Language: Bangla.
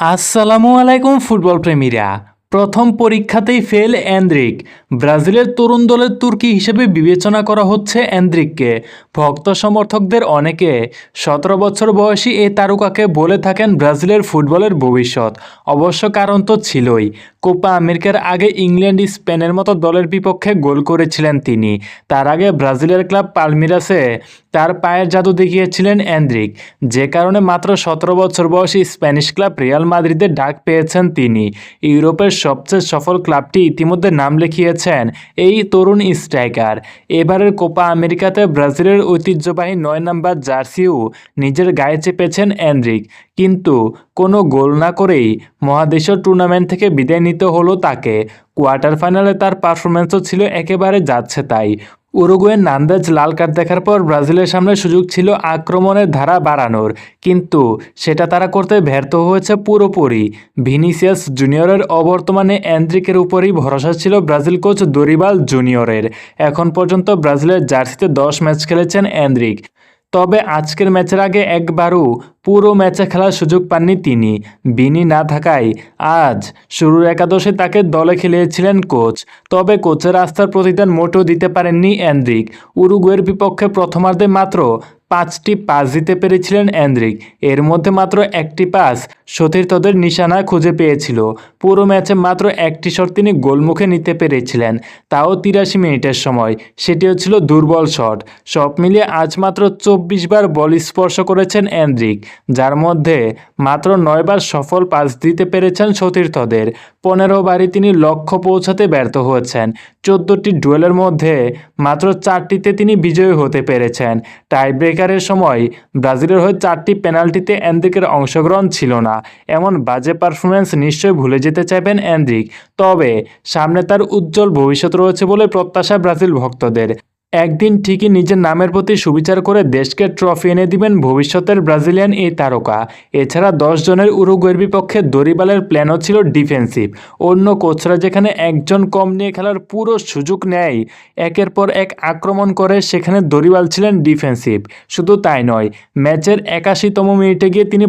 আসসালামু আলাইকুম, ফুটবল প্রেমীরা। প্রথম পরীক্ষাতেই ফেল অ্যান্দ্রিক ব্রাজিলের তরুণ দলের তুর্কি হিসেবে বিবেচনা করা হচ্ছে অ্যান্দ্রিককে ভক্ত সমর্থকদের অনেকে সতেরো বছর বয়সী এই তারকাকে বলে থাকেন ব্রাজিলের ফুটবলের ভবিষ্যৎ। অবশ্য কারণ তো ছিলই। কোপা আমেরিকার আগে ইংল্যান্ড, স্পেনের মতো দলের বিপক্ষে গোল করেছিলেন তিনি। তার আগে ব্রাজিলের ক্লাব পালমিরাসে তার পায়ের জাদু দেখিয়েছিলেন অ্যান্দ্রিক যে কারণে মাত্র সতেরো বছর বয়সী স্প্যানিশ ক্লাব রিয়াল মাদ্রিদের ডাক পেয়েছেন তিনি। ইউরোপের সবচেয়ে সফল ক্লাবটি ইতিমধ্যে নাম লিখিয়েছেন এই তরুণ স্ট্রাইকার। এবারের কোপা আমেরিকাতে ব্রাজিলের ঐতিহ্যবাহী নয় নম্বর জার্সিও নিজের গায়ে চেপেছেন অ্যান্ড্রিক। কিন্তু কোনো গোল না করেই মহাদেশীয় টুর্নামেন্ট থেকে বিদায় হলো তাকে। কোয়ার্টার ফাইনালে তার পারফরমেন্সও ছিল একেবারে যাচ্ছে তাই। উরুগুয়ের নান্দাজ লাল কার্ড দেখার পর ব্রাজিলের সামনে সুযোগ ছিল আক্রমণের ধারা বাড়ানোর। কিন্তু সেটা তারা করতে ব্যর্থ হয়েছে পুরোপুরি। ভিনিসিয়াস জুনিয়রের অবর্তমানে অ্যান্ড্রিকের উপরই ভরসা ছিল ব্রাজিল কোচ দরিবাল জুনিয়রের। এখন পর্যন্ত ব্রাজিলের জার্সিতে দশ ম্যাচ খেলেছেন অ্যান্ড্রিক তবে আজকের ম্যাচের আগে একবারও পুরো ম্যাচে খেলার সুযোগ পাননি তিনি। বিনি না থাকায় আজ শুরুর একাদশে তাকে দলে খেলিয়েছিলেন কোচ। তবে কোচের আস্থার প্রতিদান মোটেও দিতে পারেননি অ্যান্ড্রিক উরুগুয়ের বিপক্ষে প্রথমার্ধে মাত্র পাঁচটি পাস দিতে পেরেছিলেন অ্যান্ড্রিক এর মধ্যে মাত্র একটি পাস সতীর্থদের নিশানা খুঁজে পেয়েছিল। পুরো ম্যাচে মাত্র একটি শট তিনি গোলমুখে নিতে পেরেছিলেন। তাও তিরাশি মিনিটের সময়। সেটিও ছিল দুর্বল শট। সব মিলিয়ে আজ মাত্র চব্বিশ বার বল স্পর্শ করেছেন অ্যান্ড্রিক যার মধ্যে মাত্র নয়বার সফল পাস দিতে পেরেছেন সতীর্থদের। পনেরো বারই তিনি লক্ষ্য পৌঁছাতে ব্যর্থ হয়েছেন। চোদ্দোটি ডুয়েলের মধ্যে মাত্র চারটিতে তিনি বিজয়ী হতে পেরেছেন। টাই ব্রেকারের সময় ব্রাজিলের হয়ে চারটি পেনাল্টিতে অ্যান্দ্রিকের অংশগ্রহণ ছিল না। এমন বাজে পারফরমেন্স নিশ্চয়ই ভুলে যেতে চাইবেন অ্যান্দ্রিক তবে সামনে তার উজ্জ্বল ভবিষ্যৎ রয়েছে বলে প্রত্যাশা ব্রাজিল ভক্তদের। একদিন ঠিকই নিজের নামের প্রতি সুবিচার করে দেশকে ট্রফি এনে দিবেন ভবিষ্যতের ব্রাজিলিয়ান এই তারকা। এছাড়া দশ জনের উরুগুয়ের বিপক্ষে দরিবালের প্ল্যানও ছিল ডিফেন্সিভ। অন্য কোচরা যেখানে একজন কম নিয়ে খেলার পুরো সুযোগ নেয়, একের পর এক আক্রমণ করে সেখানে দরিবাল ছিলেন ডিফেন্সিভ। শুধু তাই নয়, ম্যাচের একাশিতম মিনিটে গিয়ে তিনি